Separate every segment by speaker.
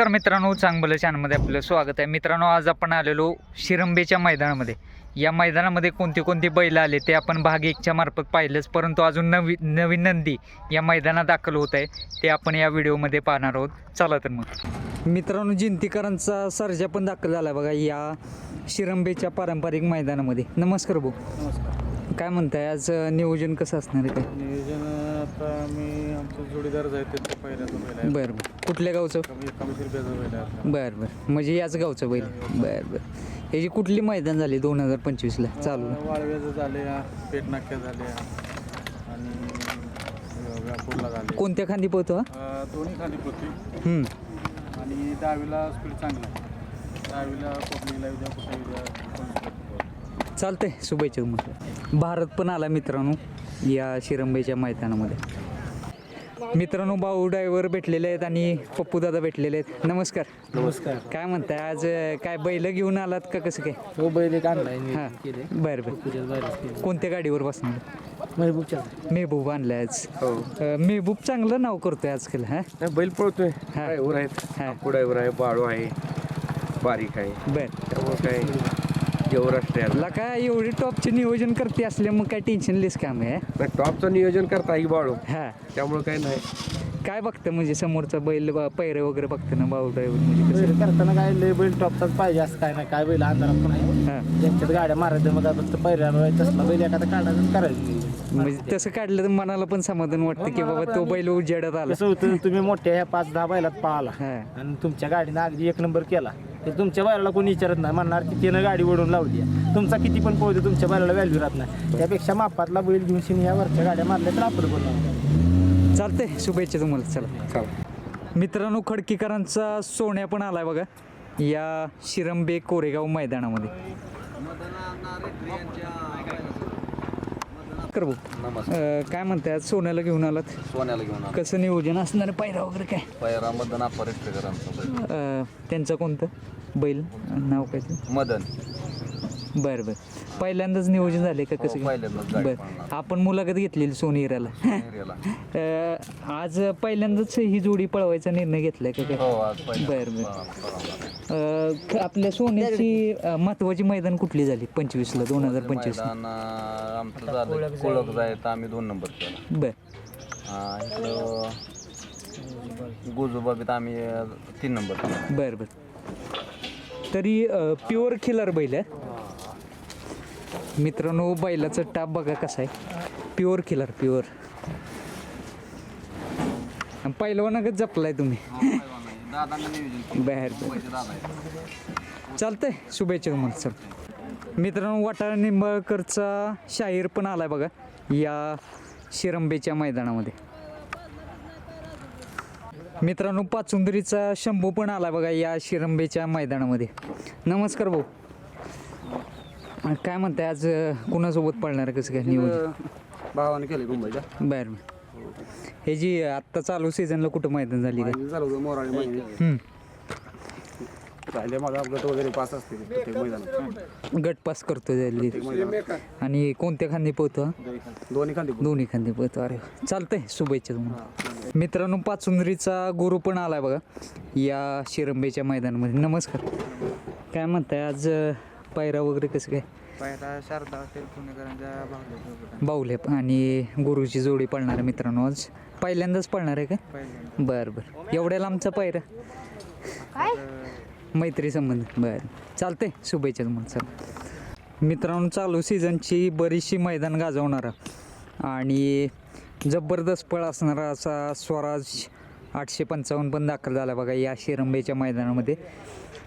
Speaker 1: नमस्कार मित्रांनो चांगलं चॅनलमध्ये आपलं स्वागत आहे. मित्रांनो आज आपण आलेलो शिरंबेच्या मैदानामध्ये. या मैदानामध्ये कोणते कोणते बैल आले ते आपण भाग एकच्या मार्फत पाहिलंच परंतु अजून नवी नवीन नंदी या मैदानात दाखल होत आहे. ते आपण या व्हिडिओमध्ये पाहणार आहोत. चला तर मग. मित्रांनो जिंतीकरांचा सर्जा पण दाखल झाला बघा या शिरंबेच्या पारंपरिक मैदानामध्ये. नमस्कार भाऊ.
Speaker 2: नमस्कार.
Speaker 1: काय म्हणताय आज नियोजन कसं असणार आहे? काय
Speaker 2: नियोजन आता मी त्यांच्या पहिल्याचं बैल आहे
Speaker 1: बरं बरं. कुठल्या गावचं?
Speaker 2: कमी कमी रुपयाचं बैल आहे आपलं.
Speaker 1: बर बर. म्हणजे याच गावचं बैल. बर बर. याची कुठली मैदान झाली दोन हजार पंचवीसला? चालू.
Speaker 2: अं, वाळव्याचं झाले पेटनाक्या झाले आणि अं, व्यापूरला झाले.
Speaker 1: कोणत्या खांदी पोहतो हा?
Speaker 2: अं, दोन्ही खाली पृथ्वी
Speaker 1: हम्म.
Speaker 2: आणि दहावीला स्पीड चांगला आहे. दहावीला पब्लिकला उद्या कुठे उद्या कोण स्पीड
Speaker 1: चालतंय. शुभेच्छा म्हटलं भारत पण आला मित्रांनो या शिरंबेच्या मैदानामध्ये. मित्रांनो भाऊ ड्रायव्हर भेटलेले आहेत आणि पप्पू दादा भेटलेले आहेत. नमस्कार.
Speaker 2: नमस्कार.
Speaker 1: काय म्हणताय? आज अं, काय बैल घेऊन आलात का कसं काय?
Speaker 2: तो बैल एक आणलाय
Speaker 1: हां. बरं बरं.
Speaker 2: बैल
Speaker 1: कोणत्या गाडीवर बसणार?
Speaker 2: महबूबच्या.
Speaker 1: मेहबूब आणलाय आज.
Speaker 2: हो.
Speaker 1: अं, मेहबूब चांगलं नाव करतोय आजकाल हा?
Speaker 3: नाही बैल पळतोय.
Speaker 1: हा.
Speaker 3: ड्रायव्हर आहेत.
Speaker 1: हा.
Speaker 3: ड्रायव्हर आहे बाळू आहे बारीक आहे.
Speaker 1: बरं.
Speaker 3: त्यामुळे काय? देवराष्ट्रीयाला
Speaker 1: ला काय एवढी टॉपचे नियोजन करते असले मग काय टेन्शनलेस काम आहे
Speaker 3: नाही टॉपचं नियोजन करता ही बाळू.
Speaker 1: हा.
Speaker 3: त्यामुळे काय नाही.
Speaker 1: काय बघतं म्हणजे समोरचा बैल बा- पैरे वगैरे बघतं ना भाऊ ड्रायव्हर म्हणजे कसं?
Speaker 2: बैल करताना काय लय बैल टॉपचाच पाहिजे असं काय नाही काय बैल अंधारात पण आहे.
Speaker 1: हा.
Speaker 2: ज्यांच्यात गाड्या मारायच्या मग फक्त पहिऱ्याला तसला बैल एखादा काढायचं करायचं
Speaker 1: म्हणजे तसं काढलं तर मनाला पण समाधान वाटतं की बाबा तो बैल उजेडत आला.
Speaker 2: कसं होतं तुम्ही मोठ्या ह्या पाच दहा बैलात पाहला
Speaker 1: हा.
Speaker 2: आणि तुमच्या गाडीनं अगदी एक नंबर केला. तर तुमच्या बैलाला कोणी विचारत नाही म्हणणार की त्यानं गाडी ओढून लावली आहे. तुमचा किती पण पोहते तुमच्या बैलाला व्हॅल्यू राहत नाही. त्यापेक्षा मापातला बैल घेऊन शिनी या वरच्या गाड्या मारल्या तर आपण बोलणार
Speaker 1: चालतंय शुभेच्छा तुम्हाला चला. मित्रांनो खडकीकरांचा सोन्या पण आलाय बघा. या शिरंबे कोरेगाव मैदानामध्ये. कर भाऊ. अं, काय म्हणताय आज सोन्याला घेऊन आलात?
Speaker 4: सोन्याला घेऊन आलो.
Speaker 1: कसं नियोजन असणार आहे? पायरा वगैरे काय?
Speaker 4: पैरा मदन बैल.
Speaker 1: अं, त्यांचं कोणतं? बैल? नाव काय? ते
Speaker 4: मदन.
Speaker 1: बरं बरं. पहिल्यांदाच नियोजन झाले का कसं?
Speaker 4: हो? पहिल्यांदाच गाडी
Speaker 1: बरं. आपण मुलाखत घेतलेली सोनेराला अं, आज पहिल्यांदाच ही जोडी पळवायचा निर्णय घेतलाय का काय?
Speaker 4: हो आज
Speaker 1: बरं बरं. अं, आपल्या सोन्याची अं, महत्वाची मैदान कुठली झाली? पंचवीसला दोन हजार पंचवीस
Speaker 4: मैदान अं, आमचं झालं. कोळक जायचं आम्ही दोन नंबर केला.
Speaker 1: बर.
Speaker 4: हा, इकडं गोजोबाबीत आम्ही अं, तीन नंबर केला.
Speaker 1: बर बर. तरी प्युअर खिलर बैल आहे. मित्रांनो बैलाचं टाप बघा कसा आहे. प्युअर खिलर प्युअर पहिलवानागत जपलाय तुम्ही. बाहेर
Speaker 4: आहेत.
Speaker 1: चालतंय शुभेच्छा तुम्हाला चल. मित्रांनो वाटाळा निंबाळकरचा शाहीर पण आलाय बघा या शिरंबेच्या मैदानामध्ये. मित्रांनो पाचुंदरीचा शंभू पण आला बघा या शिरंबेच्या मैदानामध्ये. नमस्कार भाऊ. काय म्हणताय आज अं, कुणासोबत पळणार आहे कसं काय नियोजन?
Speaker 3: भावाने केले मुंबईच्या
Speaker 1: बरं बरं. हे जी आत्ता चालू सीझनला कुठं मैदान झाली काय
Speaker 3: झालं होतं मोराळे महिने
Speaker 1: हम्म.
Speaker 3: राहिले माझा अपघात वगैरे पास असते प्रत्येक मैदानात.
Speaker 1: गट पास करतो आणि कोणत्या खांदी पोहतो हा?
Speaker 3: दोन्ही खाली
Speaker 1: दोन्ही खांदे पळतो. अरे वा. चालतंय शुभेच्छा तुम्हाला. मित्रांनो पाचुंदरीचा गुरु पण आलाय बघा या शिरंबेच्या मैदानामध्ये. नमस्कार. काय म्हणताय आज अं, पायरा वगैरे कसं काय?
Speaker 2: पहिला शारदा हॉटेल पुणेकरांच्या
Speaker 1: बाहुले आणि गुरुची जोडी पळणार आहे मित्रांनो आज. पहिल्यांदाच पळणार आहे का?
Speaker 2: पहिल्यांदा
Speaker 1: बरं बरं. एवढ्या लांबचा पायरा? मैत्री संबंध. बरं. चालतंय. शुभेच्छा तुम्हाला. चला. मित्रांनो चालू सीझनची बरीचशी मैदान गाजवणारा आणि जबरदस्त पळ असणारा असा स्वराज आठशे पंचावन्न पण दाखल झाला बघा या शिरंबेच्या मैदानामध्ये.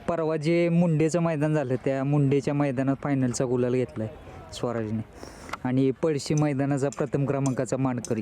Speaker 1: परवा जे मुंडेचं मैदान झालं त्या मुंडेच्या मैदानात फायनलचा गुलाल घेतला आहे स्वराजने. आणि पळशी मैदानाचा प्रथम क्रमांकाचा मानकरी.